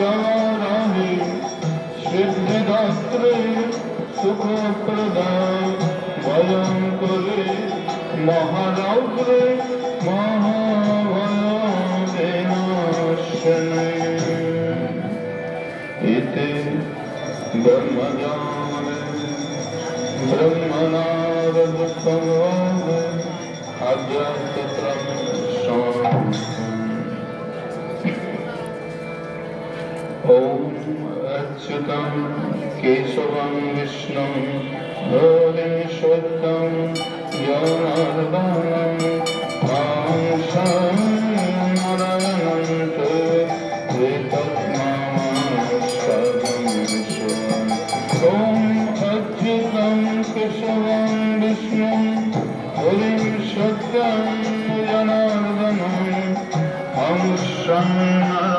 চরণে সিদ্ধিদাত্রে সুখপ্রদায় ভয়ং করে মহারৌদ্রে মহাভয়বিনাশনে ইতি ব্রহ্মজ্ঞানে ব্রহ্মণারদুঃখমোহ আধ্যাত্মত্রম ॐ अच्युतं केशवं विष्णुं हरिं शुद्धं जनार्दनं ॐ शं नारायणं च एतत्मामास्पदं विश्वम् ॐ अच्युतं केशवं विष्णुं हरिं शुद्धं जनार्दनं ॐ शं नारायणं च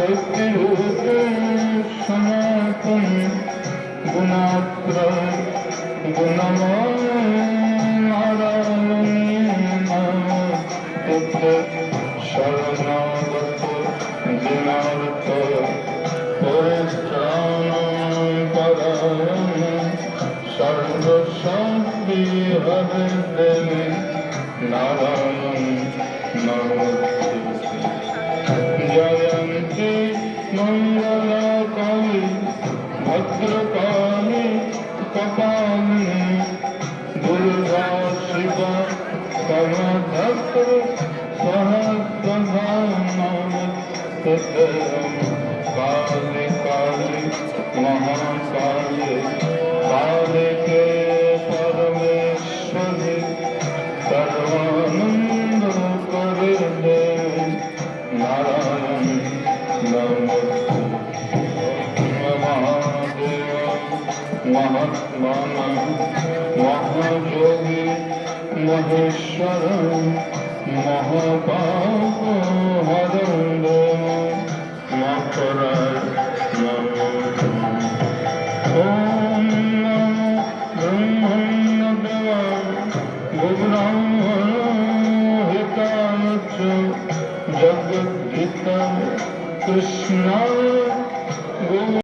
शक्तिरूपे सनातन गुणात्रय गुणवान् नारायणी नमस्ते शरणागत दिनार्थ परित्राणं परायण सर्वशान्ति हरे देवी नारायण मङ्गलकाली भद्रकाली कपालिनी दुर्गा शिवा कमधत्र सहस्रधामस्ते काली काली महाकाली মহাত্মান মহাযোগী মহেশ্বর মহাপাপ হরন্দ মকরার ওম নমো ব্রহ্মণ্য দেবা গুব্রাহ্মণ হিতানুচ জগদ্ধিতা কৃষ্ণ